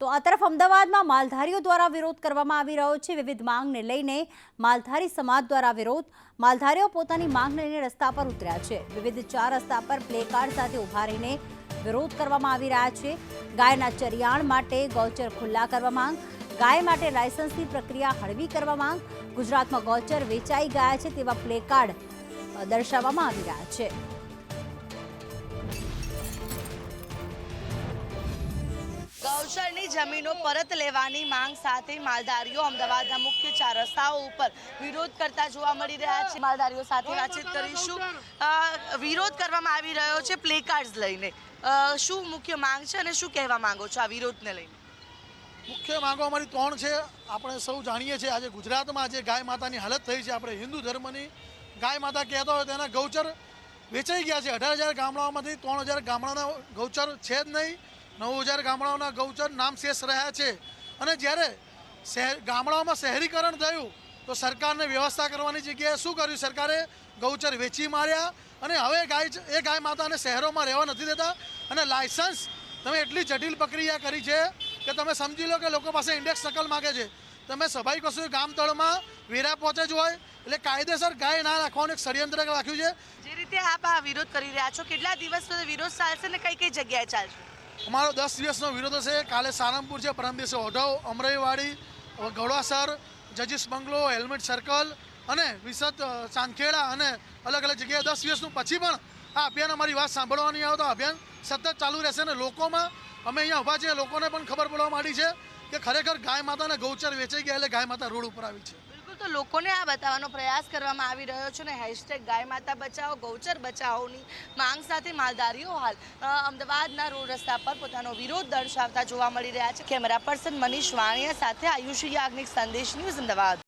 તો આ તરફ અમદાવાદમાં માલધારીઓ દ્વારા વિરોધ કરવામાં આવી રહ્યો છે. વિવિધ માંગને લઈને માલધારી સમાજ દ્વારા વિરોધ. માલધારીઓ પોતાની માંગને લઈને રસ્તા પર ઉતર્યા છે. વિવિધ ચાર રસ્તા પર પ્લેકાર્ડ સાથે ઊભા રહીને વિરોધ કરવામાં આવી રહ્યા છે. ગાયના ચરિયાણ માટે ગૌચર ખુલ્લા કરવા માંગ. ગાય માટે લાયસન્સની પ્રક્રિયા હળવી કરવા માંગ. ગુજરાતમાં ગૌચર વેચાઈ ગયા છે તેવા પ્લેકાર્ડ દર્શાવવામાં આવી રહ્યા છે. ગૌચરની જમીનો પરત લેવાની માંગ સાથે માલધારીઓ અમદાવાદના મુખ્ય ચાર રસ્તાઓ ઉપર વિરોધ કરતા જોવા મળી રહ્યા છે. માલધારીઓ સાથે વાતચીત કરીશું. વિરોધ કરવામાં આવી રહ્યો છે પ્લે લઈને. શું મુખ્ય માંગ છે અને શું કહેવા માંગો છો આ વિરોધને લઈને? મુખ્ય માંગો અમારી ત્રણ છે. આપણે સૌ જાણીએ છીએ આજે ગુજરાતમાં જે ગાય માતાની હાલત થઈ છે. આપણે હિન્દુ ધર્મની ગાય માતા કહેતા હોય તેના ગૌચર વેચાઈ ગયા છે. અઢાર હજાર ગામડાઓમાંથી ત્રણ હજાર ગામડાના ગૌચર છે જ નહીં. નવ હજાર ગામડાઓના ગૌચર નામ શેષ રહ્યા છે. અને જ્યારે શહેર ગામડાઓમાં શહેરીકરણ થયું, તો સરકારને વ્યવસ્થા કરવાની જગ્યાએ શું કર્યું? સરકારે ગૌચર વેચી માર્યા અને હવે ગાય એ ગાય માતાને શહેરોમાં રહેવા નથી દેતા. અને લાયસન્સ તમે એટલી જટિલ પ્રક્રિયા કરી છે કે તમે સમજી લો કે લોકો પાસે ઇન્ડેક્સ નકલ માગે છે. તમે સભાઈ કશું ગામતળમાં વેરા પહોંચે જ હોય, એટલે કાયદેસર ગાય ના રાખવાનું એક ષડયંત્ર રાખ્યું છે. જે રીતે આપ આ વિરોધ કરી રહ્યા છો, કેટલા દિવસ વિરોધ ચાલશે ને કઈ કઈ જગ્યાએ ચાલશે? અમારો દસ દિવસનો વિરોધ હશે. કાલે સારંગપુર છે, પરમ દિવસે ઓઢવ અમરાઈવાડી ગૌડાસર જજીસ બંગલો, હેલ્મેટ સર્કલ અને વિસદ ચાંદખેડા અને અલગ અલગ જગ્યાએ દસ દિવસનું પછી પણ આ અભિયાન અમારી વાત સાંભળવાની આવે તો અભિયાન સતત ચાલુ રહેશે અને લોકોમાં, અમે અહીંયા ઊભા છીએ, લોકોને પણ ખબર પડવા માંડી છે કે ખરેખર ગાય માતાને ગૌચર વેચાઈ ગયા એટલે ગાય માતા રોડ ઉપર આવી છે. તો લોકોને આ બતાવવાનો પ્રયાસ કરવામાં આવી રહ્યો છે ને હેશટેગ ગાય માતા બચાવો, ગૌચર બચાવોની માંગ સાથે માલધારીઓ હાલ અમદાવાદના રોડ રસ્તા પર પોતાનો વિરોધ દર્શાવતા જોવા મળી રહ્યા છે. કેમેરા પર્સન મનીષ વાણિયા સાથે આયુષી યાજ્ઞિક સંદેશ ન્યૂઝ અમદાવાદ.